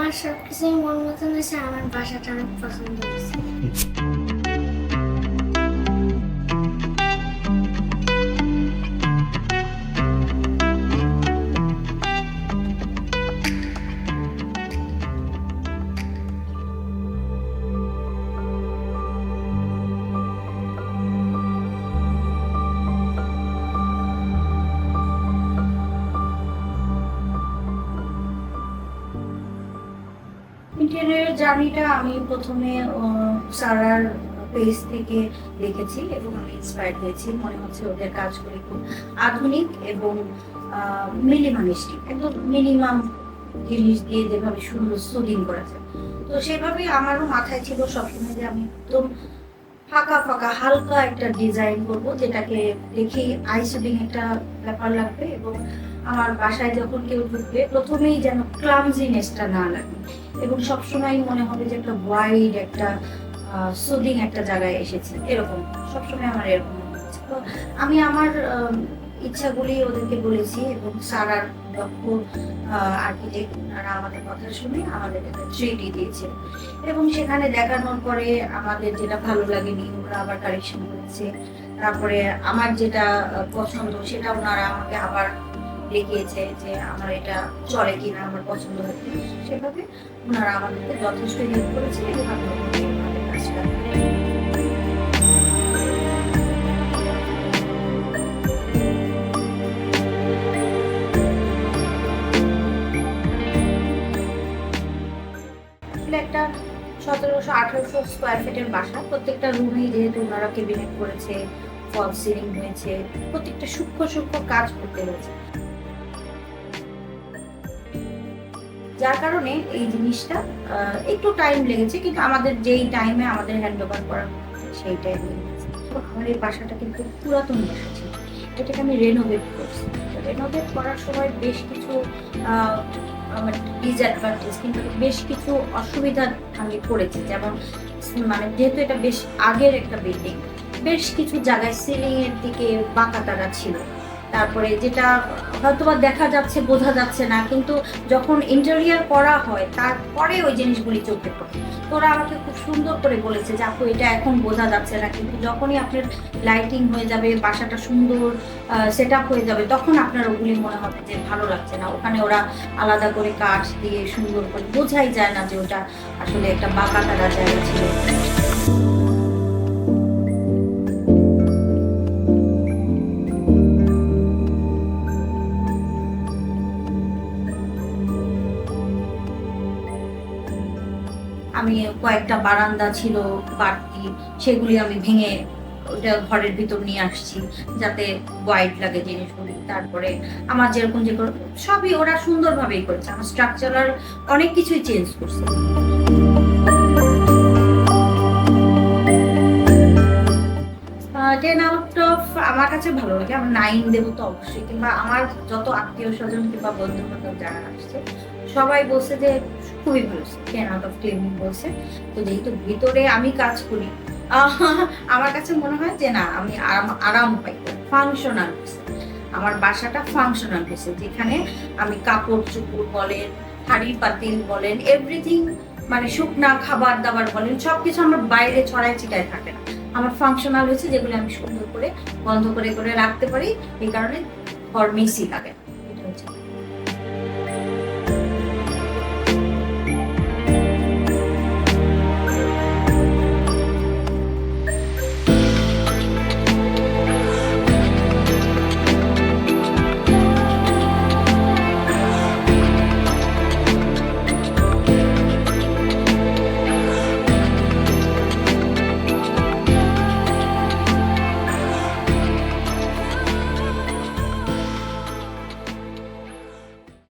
আমার সব কিছুই মন মতন হয়েছে আমার বাসাটা অনেক পছন্দ হয়েছে। ইন্টেরিয়র জার্নিটা আমি প্রথমে সারার পেজ থেকে দেখেছি এবং আমি ইন্সপায়ার্ড হয়েছি। মনে হচ্ছে ওদের কাজগুলি খুব আধুনিক এবং মিনিমালিস্টিক একদম মিনিমাম জিনিস দিয়ে যেভাবে সুন্দর সুদিং করেছে তো সেভাবে আমারও মাথায় ছিল সবসময় যে আমি একদম ফাঁকা ফাঁকা, হালকা একটা ডিজাইন করব যেটাকে দেখি আই সুদিং একটা ব্যাপার লাগবে এবং আমার বাসায় যখন কেউ ঢুকবে প্রথমেই যেন ক্লামজিনেসটা না লাগে। এবং সবসময় মনে হবে যে একটা ওয়াইড একটা সুদিং একটা জায়গায় এসেছে। এরকম। সবসময় আমার এরকম তো আমি আমার আম, ইচ্ছাগুলি ওদেরকে বলেছি এবং সারার দক্ষ আর্কিটেক্ট ওনারা আমাদের কথা শুনে আমাদের একটা থ্রি দিয়েছে। এবং সেখানে দেখানোর পরে আমাদের যেটা ভালো লাগেনি ওরা আবার কারেকশন করেছে। তারপরে আমার যেটা পছন্দ সেটা ওনারা আমাকে আবার দেখিয়েছে যে আমার এটা চলে কিনা, আমার পছন্দ হয়েছে সেভাবে ওনারা আমাদেরকে যথেষ্ট হেল্প করেছে এবং একটা সতেরোশো আঠারোশো স্কোয়ার ফিটের বাসা। প্রত্যেকটা রুমেই যেহেতু ওনারা কেবিনেট করেছে ফল সিলিং হয়েছে, প্রত্যেকটা সূক্ষ্ম সূক্ষ্ম কাজ করতে হয়েছে। যার কারণে এই জিনিসটা একটু টাইম লেগেছে, কিন্তু আমাদের যেই টাইমে আমাদের হ্যান্ড ওভার করা, সেই টাইমে লেগেছে। আমার এই বাসাটা কিন্তু পুরাতন বাসা ছিল। এটাকে আমি রেনোভেট করছি। রেনোভেট করার সময় বেশ কিছু আমার ডিসঅ্যাডভান্টেজ কিন্তু বেশ কিছু অসুবিধা আমি পড়েছি যেমন মানে যেহেতু এটা বেশ আগের একটা বিল্ডিং বেশ কিছু জায়গায় সিলিং এর দিকে বাঁকা তারা ছিল। তারপরে যেটা হয়তো বা দেখা যাচ্ছে, বোঝা যাচ্ছে না, কিন্তু যখন ইন্টেরিয়ার করা হয়, তারপরে ওই জিনিসগুলি চোখে পড়ে। তো ওরা আমাকে খুব সুন্দর করে বলেছে যে, আপু, এটা এখন বোঝা যাচ্ছে না, কিন্তু যখনই আপনার লাইটিং হয়ে যাবে, বাসাটা সুন্দর সেট হয়ে যাবে, তখন আপনার ওগুলি মনে হবে যে, ভালো লাগছে না। ওখানে ওরা আলাদা করে কাঠ দিয়ে সুন্দর করে বোঝাই যায় না যে, ওটা আসলে একটা বাঁকা তারা জায়গা ছিল। আমি কয়েকটা বারান্দা ছিল, বাড়তি, সেগুলি আমি ভেঙে ওটা ঘরের ভিতর নিয়ে আসছি, যাতে হোয়াইট লাগে জিনিসগুলি। তারপরে আমার যেরকম যে সবই ওরা সুন্দরভাবেই করেছে। আমার স্ট্রাকচারাল অনেক কিছুই চেঞ্জ করছে। টেন আউট অফ আমার কাছে ভালো লাগে। আমার নাইন দেবো তো অবশ্যই। কিংবা আমার যত আত্মীয় স্বজন কিংবা বন্ধু বান্ধব যারা আসছে, সবাই বলছে যে খুবই ভালো টেন আউট অফ টেন বলছে। তো যেহেতু ভিতরে আমি কাজ করি আমার কাছে মনে হয় যে না, আমি আরাম আরাম পাই। ফাংশনাল আমার বাসাটা ফাংশনাল হয়েছে, যেখানে আমি কাপড় চুপড় বলেন হাড়ি পাতিল বলেন এভরিথিং মানে শুকনা খাবার দাবার বলেন, সবকিছু আমার বাইরে ছড়াই ছিটায় থাকে না। আমার ফাংশনাল হয়েছে যেগুলো আমি সুন্দর করে বন্ধ করে করে রাখতে পারি, এই কারণে ঘর মিসি লাগে। না।